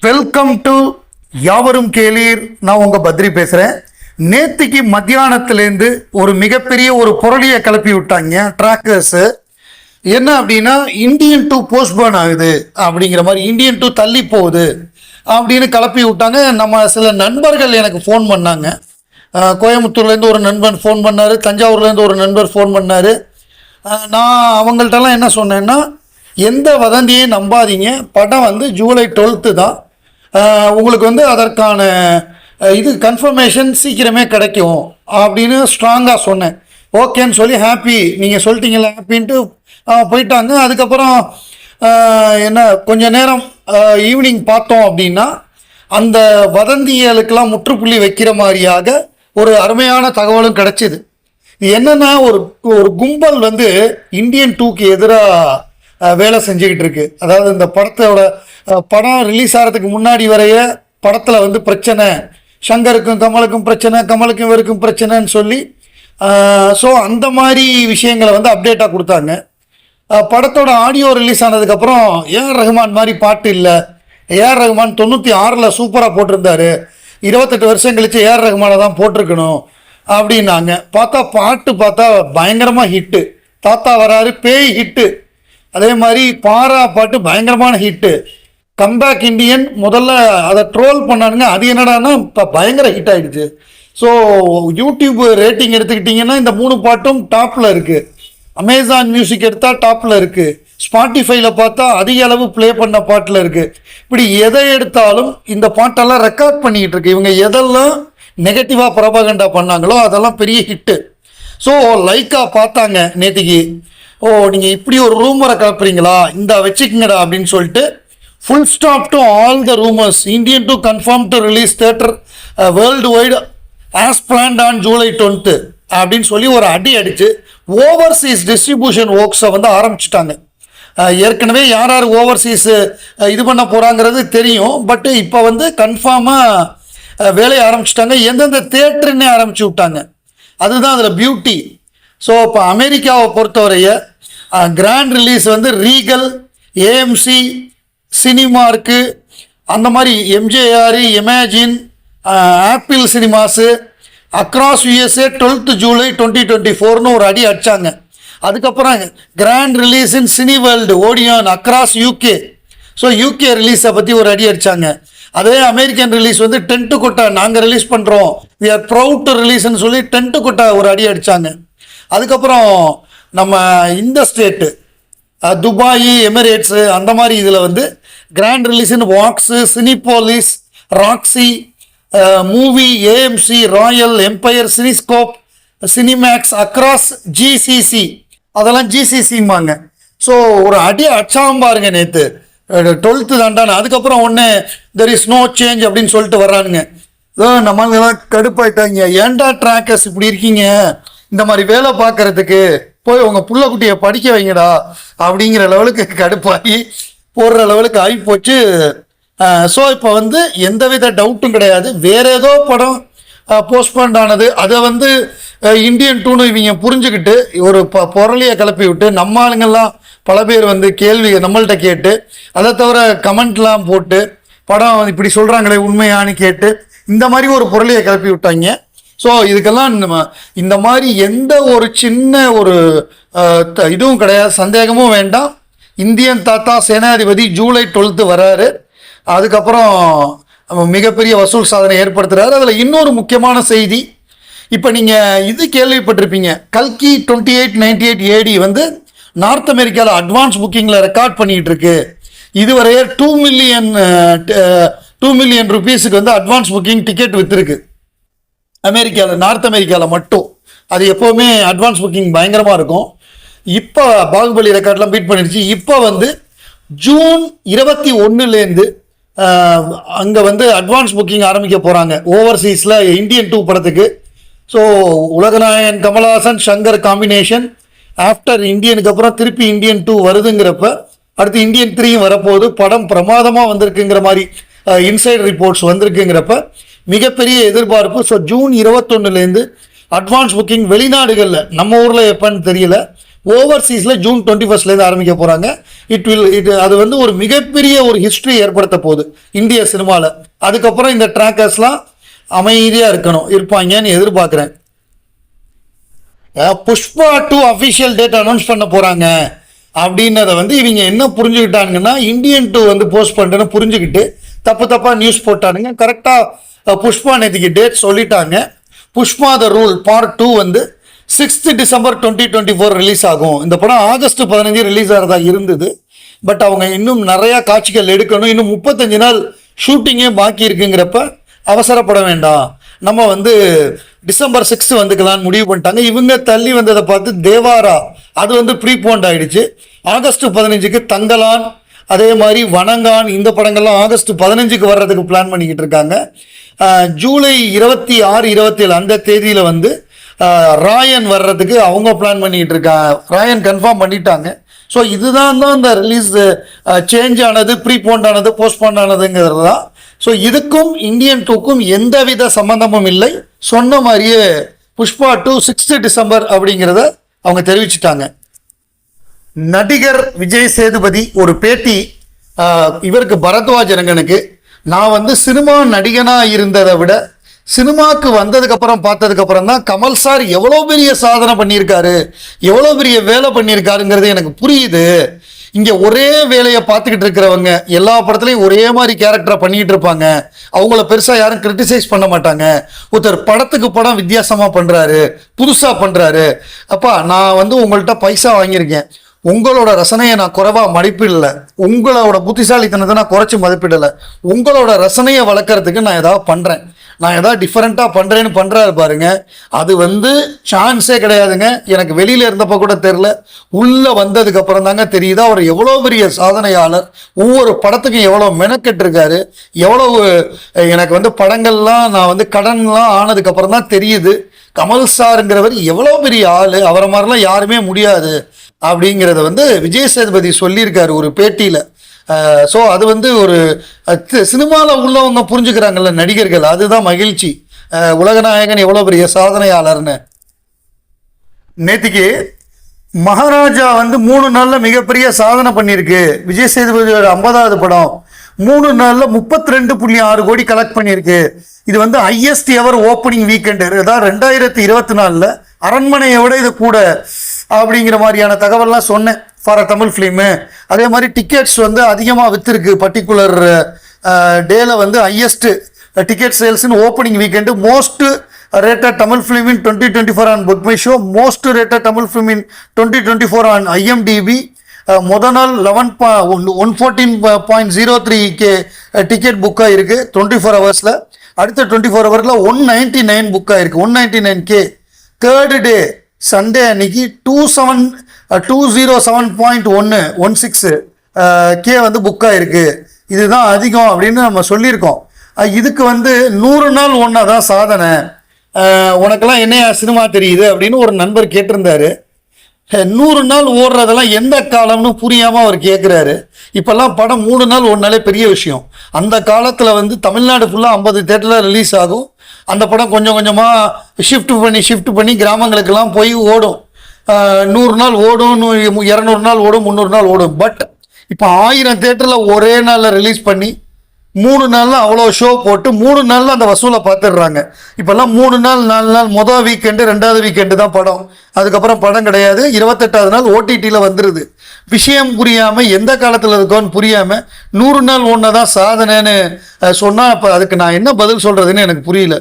Welcome to யாவரும் கேளீர். நான் உங்கள் பத்ரி பேசுகிறேன் நேத்திக்கு மத்தியானத்துலேருந்து ஒரு மிகப்பெரிய ஒரு புரளியை கிளப்பி விட்டாங்க ட்ராக்கர்ஸு என்ன அப்படின்னா இந்தியன் டூ போஸ்ட்போன் ஆகுது அப்படிங்கிற மாதிரி இந்தியன் டூ தள்ளி போகுது அப்படின்னு கிளப்பி விட்டாங்க. நம்ம சில நண்பர்கள் எனக்கு ஃபோன் பண்ணாங்க. கோயம்புத்தூர்லேருந்து ஒரு நண்பன் ஃபோன் பண்ணார் தஞ்சாவூர்லேருந்து ஒரு நண்பர் ஃபோன் பண்ணார். நான் அவங்கள்ட்டலாம் என்ன சொன்னேன்னா எந்த வதந்தியையும் நம்பாதீங்க. படம் வந்து ஜூலை டுவெல்த்து தான். உங்களுக்கு வந்து அதற்கான இது கன்ஃபர்மேஷன் சீக்கிரமே கிடைக்கும் அப்படின்னு ஸ்ட்ராங்காக சொன்னேன். ஓகேன்னு சொல்லி ஹாப்பி நீங்கள் சொல்லிட்டீங்களா ஹாப்பின்ட்டு போயிட்டாங்க. அதுக்கப்புறம் என்ன கொஞ்ச நேரம் ஈவினிங் பார்த்தோம் அப்படின்னா அந்த வதந்திகளுக்கெல்லாம் முற்றுப்புள்ளி வைக்கிற மாதிரியாக ஒரு அருமையான தகவலும் கிடைச்சிது. என்னென்னா ஒரு ஒரு கும்பல் வந்து இந்தியன் டூக்கு எதிராக வேலை செஞ்சுக்கிட்டு இருக்கு. அதாவது இந்த படத்தோட படம் ரிலீஸ் ஆகிறதுக்கு முன்னாடி வரைய படத்தில் வந்து பிரச்சனை. சங்கருக்கும் கமலுக்கும் பிரச்சனை கமலுக்கும் இவருக்கும் பிரச்சனைன்னு சொல்லி ஸோ அந்த மாதிரி விஷயங்களை வந்து அப்டேட்டாக கொடுத்தாங்க. படத்தோட ஆடியோ ரிலீஸ் ஆனதுக்கப்புறம் ஏஆர் ரஹ்மான் மாதிரி பாட்டு இல்லை. ஏஆர் ரஹ்மான் தொண்ணூற்றி ஆறில் சூப்பராக போட்டிருந்தாரு. இருபத்தெட்டு வருஷம் கழிச்சு ஏஆர் ரஹ்மானை தான் போட்டிருக்கணும் அப்படின்னாங்க. பார்த்தா பாட்டு பார்த்தா பயங்கரமாக ஹிட்டு தாத்தா வராரு பேய் ஹிட்டு அதே மாதிரி பாரா பாட்டு பயங்கரமான ஹிட்டு கம்பேக் இண்டியன் முதல்ல அதை ட்ரோல் பண்ணானுங்க. அது என்னடான்னா இப்போ பயங்கர ஹிட் ஆகிடுச்சு ஸோ யூடியூப் ரேட்டிங் எடுத்துக்கிட்டிங்கன்னா இந்த மூணு பாட்டும் டாப்பில் இருக்குது அமேசான் மியூசிக் எடுத்தால் டாப்பில் இருக்குது ஸ்பாட்டிஃபைல பார்த்தா அதிக அளவு ப்ளே பண்ண பாட்டில் இருக்குது இப்படி எதை எடுத்தாலும் இந்த பாட்டெல்லாம் ரெக்கார்ட் பண்ணிக்கிட்டு இருக்கு. இவங்க எதெல்லாம் நெகட்டிவாக ப்ரபகண்டா பண்ணாங்களோ அதெல்லாம் பெரிய ஹிட்டு ஸோ லைக்கா பார்த்தாங்க நேற்றுக்கு ஓ நீங்கள் இப்படி ஒரு ரூமரை கிளப்புறீங்களா? இந்த வச்சுக்கங்கடா அப்படின்னு சொல்லிட்டு full stop to all the rumours Indian to confirm to release theatre worldwide as planned on July twelfth அப்படின்னு சொல்லி ஒரு அடி அடித்து ஓவர்சீஸ் டிஸ்ட்ரிபியூஷன் ஒர்க்ஸை வந்து ஆரம்பிச்சிட்டாங்க. Uh, ஏற்கனவே யார் யார் ஓவர்சீஸ் uh, இது பண்ண போகிறாங்கிறது தெரியும். பட் இப்போ வந்து கன்ஃபார்மாக uh, வேலையை ஆரம்பிச்சிட்டாங்க. எந்தெந்த தேட்டருன்னே ஆரம்பிச்சு விட்டாங்க. அதுதான் அதில் பியூட்டி ஸோ இப்போ அமெரிக்காவை பொறுத்தவரைய கிராண்ட் ரிலீஸ் வந்து ரீகல் ஏஎம்சி சினிமார்க்கு அந்த மாதிரி MJR Imagine Apple cinemas across USA twelfth July twenty twenty ஃபோர்னு ஒரு அடி அடித்தாங்க அதுக்கப்புறம் grand release in Cineworld Odeon across UK so UK ரிலீஸை பற்றி ஒரு அடி அடித்தாங்க அதே அமெரிக்கன் ரிலீஸ் வந்து டென்ட்டு கொட்டா நாங்கள் ரிலீஸ் பண்ணுறோம் வி ஆர் ப்ரௌட் டு சொல்லி டென்ட்டு கொட்டா ஒரு அடி அடித்தாங்க அதுக்கப்புறம் நம்ம இந்த ஸ்டேட்டு துபாய் எமிரேட்ஸு அந்த மாதிரி இதில் வந்து grand ரிலீஸ்னு Vox Cinepolis Roxy movie AMC Royal Empire Cinescape Cinemax across GCC அதெல்லாம் ஜிசிசிம்பாங்க ஸோ ஒரு அடி அச்சாம் பாருங்க நேற்று டுவெல்த்து தாண்டான அதுக்கப்புறம் ஒன்று தெர் இஸ் நோ சேஞ்ச் அப்படின்னு சொல்லிட்டு வர்றானுங்க. இதோ நம்மளுக்கெல்லாம் கடுப்பாயிட்டாங்க. ஏன்டா ட்ராக்கர்ஸ் இப்படி இருக்கீங்க? இந்த மாதிரி வேலை பார்க்குறதுக்கு. போய் உங்கள் புள்ளக்குட்டியை படிக்க வைங்கடா அப்படிங்கிற லெவலுக்கு கடுப்பாகி போடுற லெவலுக்கு ஆகி போச்சு. ஸோ இப்போ வந்து எந்தவித டவுட்டும் கிடையாது. வேற ஏதோ படம் போஸ்ட்போன் ஆனது. அதை வந்து இந்தியன் டூனு இவங்க புரிஞ்சுக்கிட்டு ஒரு ப பொருளையை கிளப்பி விட்டு நம்ம ஆளுங்கெல்லாம் பல பேர் வந்து கேள்வி நம்மள்கிட்ட கேட்டு அதை தவிர கமெண்ட்லாம் போட்டு படம் இப்படி சொல்கிறாங்களே உண்மையான்னு கேட்டு இந்த மாதிரி ஒரு பொருளையை கிளப்பி விட்டாங்க. ஸோ இதுக்கெல்லாம் நம்ம இந்த மாதிரி எந்த ஒரு சின்ன ஒரு த- இதுவும் கிடையாது சந்தேகமும் வேண்டாம். இந்தியன் தாத்தா சேனாதிபதி ஜூலை டுவெல்த்து வராரு. அதுக்கப்புறம் மிகப்பெரிய வசூல் சாதனை ஏற்படுத்துகிறாரு அதில் இன்னொரு முக்கியமான செய்தி இப்போ நீங்கள் இது கேள்விப்பட்டிருப்பீங்க. கல்கி twenty eight ninety eight AD வந்து நார்த் அமெரிக்காவில் அட்வான்ஸ் புக்கிங்கில் ரெக்கார்ட் பண்ணிகிட்டு இருக்கு இதுவரையே டூ மில்லியன் டூ மில்லியன் ருபீஸுக்கு வந்து அட்வான்ஸ் புக்கிங் டிக்கெட் விற்றுருக்கு அமெரிக்காவில் நார்த் அமெரிக்காவில் மட்டும். அது எப்போவுமே அட்வான்ஸ் புக்கிங் பயங்கரமாக இருக்கும். இப்போ பாகுபலி ரெக்கார்ட்லாம் பீட் பண்ணிடுச்சு. இப்போ வந்து ஜூன் இருபத்தி ஒன்றுலேருந்து அங்கே வந்து அட்வான்ஸ் புக்கிங் ஆரம்பிக்க போகிறாங்க ஓவர்சீஸில் இந்தியன் டூ படத்துக்கு. ஸோ உலகநாயகன் கமலஹாசன் ஷங்கர் காம்பினேஷன் ஆஃப்டர் இந்தியனுக்கு அப்புறம் திருப்பி இந்தியன் டூ வருதுங்கிறப்ப அடுத்து இந்தியன் த்ரீயும் வரப்போகுது. படம் பிரமாதமாக வந்திருக்குங்கிற மாதிரி இன்சைட் ரிப்போர்ட்ஸ் வந்திருக்குங்கிறப்ப மிகப்பெரிய எதிர்பார்ப்பு. ஸோ ஜூன் இருபத்தொன்னுலேருந்து அட்வான்ஸ் புக்கிங் வெளிநாடுகளில் நம்ம ஊரில் எப்போன்னு தெரியல ஓவர்சீஸில் ஜூன் டுவெண்ட்டி ஃபஸ்ட்லேருந்து ஆரம்பிக்க போகிறாங்க இட் வில் இது அது வந்து ஒரு மிகப்பெரிய ஒரு ஹிஸ்ட்ரி ஏற்படுத்த போகுது இந்திய சினிமாவில் அதுக்கப்புறம் இந்த ட்ராக்கர்ஸ்லாம் அமைதியாக இருக்கணும் இருப்பாங்கன்னு எதிர்பார்க்குறேன். Pushpa two official date announce பண்ண போகிறாங்க அப்படின்னதை வந்து இவங்க என்ன புரிஞ்சுக்கிட்டாங்கன்னா இந்தியன் டூ வந்து போஸ்ட் பண்ணுறேன்னு புரிஞ்சுக்கிட்டு தப்பு தப்பாக நியூஸ் போட்டானுங்க. கரெக்டாக புஷ்பா நேற்றுக்கு டேட் சொல்லிட்டாங்க. Pushpa the rule part two வந்து sixth December twenty twenty four release ஆகும். இந்த படம் ஆகஸ்ட் பதினஞ்சு ரிலீஸ் ஆகிறதா இருந்தது. பட் அவங்க இன்னும் நிறையா காட்சிகள் எடுக்கணும். இன்னும் முப்பத்தஞ்சு நாள் ஷூட்டிங்கே பாக்கி இருக்குங்கிறப்ப அவசரப்பட வேண்டாம். நம்ம வந்து டிசம்பர் சிக்ஸ்த் வந்துக்கலாம்னு முடிவு பண்ணிட்டாங்க. இவங்க தள்ளி வந்ததை பார்த்து தேவாரா அது வந்து ப்ரீபோண்ட் ஆயிடுச்சு. ஆகஸ்ட் பதினஞ்சுக்கு தங்கலான் அதே மாதிரி வணங்கான் இந்த படங்கள்லாம் ஆகஸ்ட் பதினஞ்சுக்கு வர்றதுக்கு பிளான் பண்ணிக்கிட்டு இருக்காங்க. ஜூலை இருபத்தி ஆறு இருபத்தேழு அந்த தேதியில் வந்து ராயன் வர்றதுக்கு அவங்க பிளான் பண்ணிக்கிட்டு இருக்காங்க ராயன் கன்ஃபார்ம் பண்ணிட்டாங்க. ஸோ இதுதான் தான் இந்த ரிலீஸ் சேஞ்ச் ஆனது ப்ரீபோண்ட் ஆனது போஸ்ட்போன் ஆனதுங்கிறது தான். ஸோ இதுக்கும் இந்தியன் டூக்கும் எந்தவித சம்மந்தமும் இல்லை. சொன்ன மாதிரியே புஷ்பா டூ சிக்ஸ்த்து டிசம்பர் அப்படிங்கிறத அவங்க தெரிவிச்சிட்டாங்க. நடிகர் விஜய் சேதுபதி ஒரு பேட்டி இவருக்கு பரத்வாஜ் ரங்கனுக்கு நான் வந்து சினிமா நடிகனாக இருந்ததை விட சினிமாக்கு வந்ததுக்கப்புறம் பார்த்ததுக்கப்புறம் தான் கமல் சார் எவ்வளோ பெரிய சாதனை பண்ணியிருக்காரு எவ்வளோ பெரிய வேலை பண்ணியிருக்காருங்கிறது எனக்கு புரியுது. இங்கே ஒரே வேலையை பார்த்துக்கிட்டு இருக்கிறவங்க எல்லா படத்துலையும் ஒரே மாதிரி கேரக்டரை பண்ணிக்கிட்டு இருப்பாங்க. அவங்கள பெருசாக யாரும் கிரிட்டிசைஸ் பண்ண மாட்டாங்க. ஒருத்தர் படத்துக்கு படம் வித்தியாசமாக பண்ணுறாரு புதுசாக பண்ணுறாரு அப்பா நான் வந்து உங்கள்கிட்ட பைசா வாங்கியிருக்கேன். உங்களோட ரசனையை நான் குறைவாக மதிப்பிடல. உங்களோட புத்திசாலித்தனத்தை நான் குறைச்சி மதிப்பிடலை. உங்களோட ரசனையை வளர்க்கறதுக்கு நான் ஏதாவது பண்ணுறேன் நான் ஏதாவது டிஃப்ரெண்ட்டாக பண்ணுறேன்னு பண்ணுறாரு பாருங்க. அது வந்து சான்ஸே கிடையாதுங்க. எனக்கு வெளியில் இருந்தப்போ கூட தெரில உள்ளே வந்ததுக்கப்புறம் தாங்க தெரியுது. அவர் எவ்வளோ பெரிய சாதனையாளர். ஒவ்வொரு படத்துக்கும் எவ்வளோ மெனக்கெட்டிருக்காரு எவ்வளோ எனக்கு வந்து படங்கள்லாம் நான் வந்து கடன்லாம் ஆனதுக்கப்புறம் தான் தெரியுது. கமல் சாருங்கிறவர் எவ்வளோ பெரிய ஆள். அவரை மாதிரிலாம் யாருமே முடியாது. அப்படிங்கிறத வந்து விஜய் சேதுபதி சொல்லியிருக்காரு ஒரு பேட்டியில். ஸோ அது வந்து ஒரு சினிமாவில் உள்ளவங்க புரிஞ்சுக்கிறாங்கல்ல நடிகர்கள். அதுதான் மகிழ்ச்சி. உலகநாயகன் எவ்வளோ பெரிய சாதனையாளர்னு. நேத்திக்கு மகாராஜா வந்து மூணு நாளில் மிகப்பெரிய சாதனை பண்ணியிருக்கு. விஜய் சேதுபதியோட ஐம்பதாவது படம். மூணு நாளில் முப்பத்தி ரெண்டு புள்ளி ஆறு கோடி கலெக்ட் பண்ணியிருக்கு. இது வந்து ஹையஸ்ட் எவர் ஓப்பனிங் வீக்கெண்டு அதாவது ரெண்டாயிரத்தி இருபத்தி நாலில் அரண்மனையை விட இது கூட அப்படிங்கிற மாதிரியான தகவல்லாம் சொன்னேன் ஃபார் அ தமிழ் ஃபிலிமு அதே மாதிரி டிக்கெட்ஸ் வந்து அதிகமாக விற்றுருக்கு பர்டிகுலர் டேல வந்து highest ticket சேல்ஸ்னு opening weekend most rated Tamil film in 2024 on Book My Show, most rated Tamil film in 2024 on IMDb. Uh, முத நாள் eleven one one fourteen point zero three K ticket புக்காக இருக்குது twenty four ஹவர்ஸில் அடுத்த twenty four ஹவரில் one ninety nine book ஆகிருக்கு one ninety nine K third day Sunday அன்னைக்கு two seven two zero seven point ஒன்று ஒன் சிக்ஸு கே வந்து book ஆகிருக்கு இதுதான் அதிகம் அப்படின்னு நம்ம சொல்லியிருக்கோம். இதுக்கு வந்து நூறு நாள் ஒன்றா தான் சாதனை உனக்கெல்லாம் என்னையா சினிமா தெரியுது அப்படின்னு ஒரு நண்பர் கேட்டிருந்தாரு. நூறு நாள் ஓடுறதெல்லாம் எந்த காலம்னு புரியாமல் அவர் கேட்குறாரு இப்போல்லாம் படம் மூணு நாள் ஒன்றாலே பெரிய விஷயம். அந்த காலத்தில் வந்து தமிழ்நாடு ஃபுல்லாக ஐம்பது தேட்டரில் ரிலீஸ் ஆகும். அந்த படம் கொஞ்சம் கொஞ்சமாக ஷிஃப்ட் பண்ணி ஷிஃப்ட் பண்ணி கிராமங்களுக்கெல்லாம் போய் ஓடும். நூறு நாள் ஓடும் நூ- இரநூறு நாள் ஓடும் முந்நூறு நாள் ஓடும். பட் இப்போ ஆயிரம் தேட்டரில் ஒரே நாளில் ரிலீஸ் பண்ணி மூணு நாளில் அவ்வளோ ஷோ போட்டு மூணு நாளில் அந்த வசூலை பார்த்துடுறாங்க. இப்போல்லாம் மூணு நாள் நாலு நாள் மொதல் வீக்கெண்டு ரெண்டாவது வீக்கெண்டு தான் படம். அதுக்கப்புறம் படம் கிடையாது. இருபத்தெட்டாவது நாள் ஓடிடியில் வந்துடுது விஷயம் புரியாமல் எந்த காலத்தில் இருக்கோன்னு புரியாமல் நூறு நாள் ஒன்று தான் சாதனைன்னு சொன்னால் அப்போ அதுக்கு நான் என்ன பதில் சொல்கிறதுன்னு எனக்கு புரியல.